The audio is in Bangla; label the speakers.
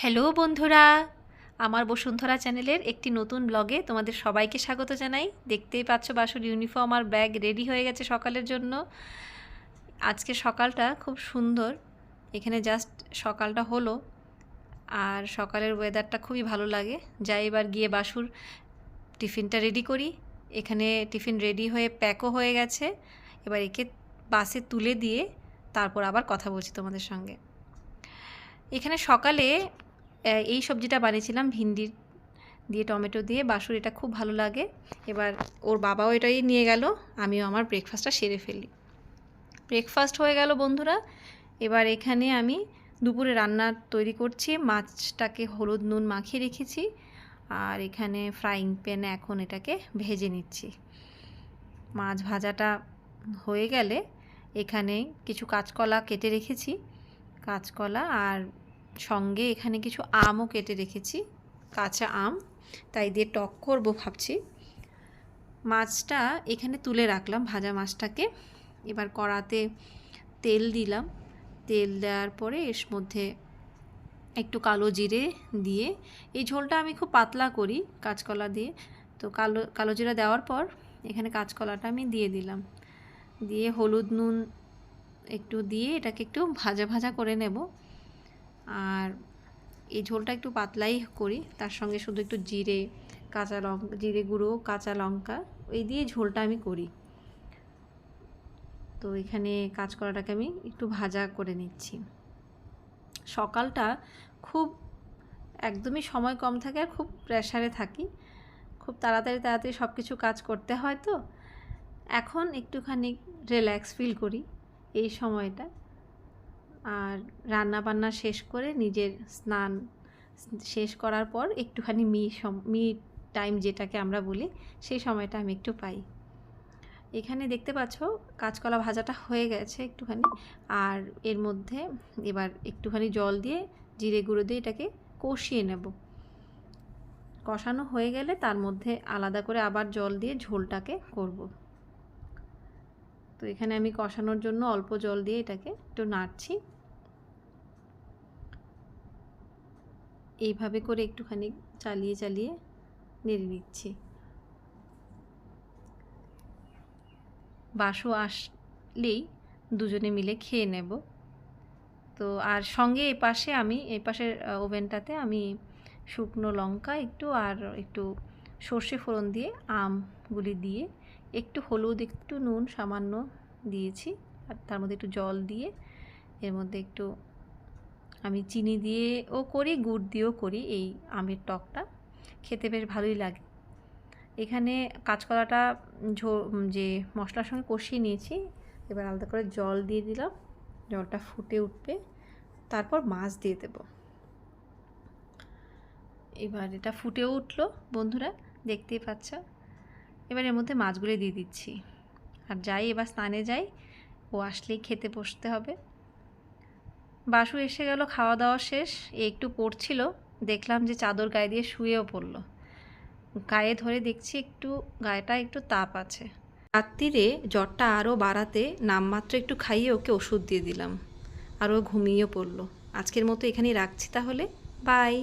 Speaker 1: হ্যালো বন্ধুরা, আমার বসুন্ধরা চ্যানেলের একটি নতুন ব্লগে তোমাদের সবাইকে স্বাগত জানাই। দেখতেই পাচ্ছ বাসুর ইউনিফর্ম আর ব্যাগ রেডি হয়ে গেছে সকালের জন্য। আজকে সকালটা খুব সুন্দর, এখানে জাস্ট সকালটা হলো আর সকালের ওয়েদারটা খুবই ভালো লাগে। যাই এবার গিয়ে বাসুর টিফিনটা রেডি করি। এখানে টিফিন রেডি হয়ে প্যাকও হয়ে গেছে। এবার একে বাসে তুলে দিয়ে তারপর আবার কথা বলছি তোমাদের সঙ্গে। এখানে সকালে এই সবজিটা বানিয়েছিলাম ভিন্ডি দিয়ে, টমেটো দিয়ে, বাসুর এটা খুব ভালো লাগে। এবার ওর বাবাও এটাই নিয়ে গেল, আমিও আমার ব্রেকফাস্টটা সেরে ফেলি। ব্রেকফাস্ট হয়ে গেল বন্ধুরা, এবার এখানে আমি দুপুরে রান্না তৈরি করছি, মাছটাকে হলুদ নুন মাখিয়ে রেখেছি, আর এখানে ফ্রাইং প্যানে এখন এটাকে ভেজে নিচ্ছি। মাছ ভাজাটা হয়ে গেলে এখানে কিছু কাঁচকলা কেটে রেখেছি, কাঁচকলা আর সঙ্গে এখানে কিছু আমও কেটে রেখেছি, কাঁচা আম, তাই দিয়ে টক করব ভাবছি। মাছটা এখানে তুলে রাখলাম ভাজা মাছটাকে, এবার কড়াতে তেল দিলাম। তেল দেওয়ার পরে এর মধ্যে একটু কালো জিরে দিয়ে, এই ঝোলটা আমি খুব পাতলা করি কাঁচকলা দিয়ে, তো কালো কালো জিরা দেওয়ার পর এখানে কাঁচকলাটা আমি দিয়ে দিলাম। দিয়ে হলুদ নুন একটু দিয়ে এটাকে একটু ভাজা ভাজা করে নেব। আর এই ঝোলটা একটু পাতলাই করি, তার সঙ্গে শুধু একটু জিরে, কাঁচা লঙ্কা জিরে গুঁড়ো, কাঁচা লঙ্কা, এই দিয়ে ঝোলটা আমি করি। তো এখানে কাজ করাটাকে আমি একটু ভাজা করে নিচ্ছি। সকালটা খুব একদমই সময় কম থাকে আর খুব প্রেশারে থাকি। খুব তাড়াতাড়ি তাড়াতাড়ি সব কিছু কাজ করতে হয় তো। এখন একটুখানি রিল্যাক্স ফিল করি এই সময়টা। আর রান্না বান্না শেষ করে নিজের স্নান শেষ করার পর একটুখানি মি মি টাইম যেটাকে আমরা বলি, সেই সময়টা আমি একটু পাই। এখানে দেখতে পাচ্ছ কাঁচকলা ভাজাটা হয়ে গেছে একটুখানি, আর এর মধ্যে এবার একটুখানি জল দিয়ে জিরে গুঁড়ো দিয়ে এটাকে কষিয়ে নেব। কষানো হয়ে গেলে তার মধ্যে আলাদা করে আবার জল দিয়ে ঝোলটাকে করব। তো এখানে আমি কষানোর জন্য অল্প জল দিয়ে এটাকে একটু নাড়ছি। এইভাবে করে একটুখানি চালিয়ে চালিয়ে নেড়ে নিচ্ছি। বাসু আসলেই দুজনে মিলে খেয়ে নেব। তো আর সঙ্গে এ পাশে আমি এই পাশের ওভেনটাতে আমি শুকনো লঙ্কা একটু আর একটু সর্ষে ফোড়ন দিয়ে আমগুলি দিয়ে একটু হলুদ, একটু নুন সামান্য দিয়েছি। আর তার মধ্যে একটু জল দিয়ে এর মধ্যে একটু আমি চিনি দিয়েও করি, গুড় দিয়েও করি এই আমের টকটা। খেতে বেশ ভালোই লাগে। এখানে কাঁচকলাটা ঝো, যে মশলার সঙ্গে কষিয়ে নিয়েছি, এবার আলাদা করে জল দিয়ে দিলাম। জলটা ফুটে উঠবে। তারপর মাছ দিয়ে দেব। এবার এটা ফুটেও উঠল, বন্ধুরা, দেখতেই পাচ্ছ। এবার এর মধ্যে মাছগুলো দিয়ে দিচ্ছি। আর যাই, এবার স্নানে যাই, ও আসলেই খেতে বসতে হবে। বাসু এসে গেল খাওয়া দাওয়া শেষ একটু পড়ছিল, দেখলাম যে চাদর গায়ে দিয়ে শুয়েও পড়ল। গায়ে ধরে দেখছি একটু, গায়েটা একটু তাপ আছে। রাত্রিরে জ্বরটা আরও বাড়াতে নামমাত্র একটু খাইয়ে ওকে ওষুধ দিয়ে দিলাম। আর ও ঘুমিয়েও পড়ল। আজকের মতো এখানেই রাখছি তাহলে। বাই।